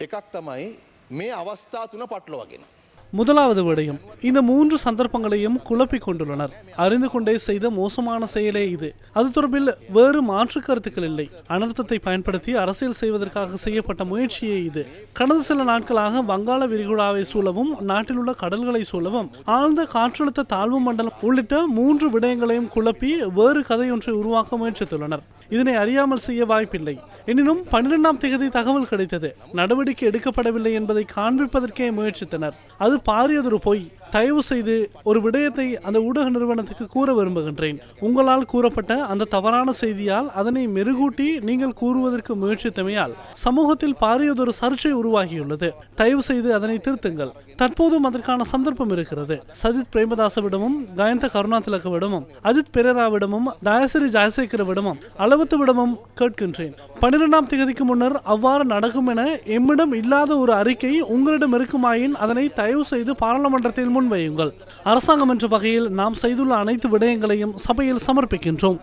එකක් තමයි මේ අවස්ථා තුන පටලවගෙන. முதலாவது விடயம். இந்த மூன்று சந்தர்ப்பங்களையும் குழப்பிக் கொண்டுள்ளனர். அறிந்து கொண்டே செய்த மோசமான செயலே இது. அது தொடர்பில் வேறு மாற்று கருத்துக்கள் இல்லை. அனர்த்தத்தை பயன்படுத்தி அரசியல் செய்வதற்காக செய்யப்பட்ட முயற்சியே இது. கடந்த சில நாட்களாக வங்காள விரிகுடாவை சூழவும் நாட்டில் உள்ள கடல்களை சூழவும் ஆழ்ந்த காற்றழுத்த தாழ்வு மண்டலம் உள்ளிட்ட மூன்று விடயங்களையும் குழப்பி வேறு கதையொன்றை உருவாக்க முயற்சித்துள்ளனர். இதனை அறியாமல் செய்ய வாய்ப்பில்லை. எனினும் பன்னிரெண்டாம் தேதி தகவல் கிடைத்தது. நடவடிக்கை எடுக்கப்படவில்லை என்பதை காண்பிப்பதற்கே முயற்சித்தனர். அது பாரியதொரு பொய். தயவு செய்து ஒரு விடயத்தை அந்த ஊடக நிறுவனத்துக்கு கூற விரும்புகின்றேன். உங்களால் கூறப்பட்ட அந்த தவறான செய்தியால் அதனை மெருகூட்டி நீங்கள் கூறுவதற்கு முயற்சித்தமையால் சமூகத்தில் பாரியதொரு சர்ச்சை உருவாகியுள்ளது. தயவு செய்து அதனை திருத்துங்கள். தற்போதும் அதற்கான சந்தர்ப்பம் இருக்கிறது. சஜித் பிரேமதாசவிடமும் கயந்த கருணாதிலகவிடமும் அஜித் பெரேராவிடமும் தயசிரி ஜெயசேகரவிடமும் அளவத்துவிடமும் கேட்கின்றேன். பன்னிரெண்டாம் தேதிக்கு முன்னர் அவ்வாறு நடக்கும் என எம்மிடம் இல்லாத ஒரு அறிக்கை உங்களிடம் இருக்குமாயின் அதனை தயவு செய்து பாராளுமன்றத்தில் முன்வையுங்கள். அரசாங்கம் என்ற வகையில் நாம் செய்துள்ள அனைத்து விடயங்களையும் சபையில் சமர்ப்பிக்கின்றோம்.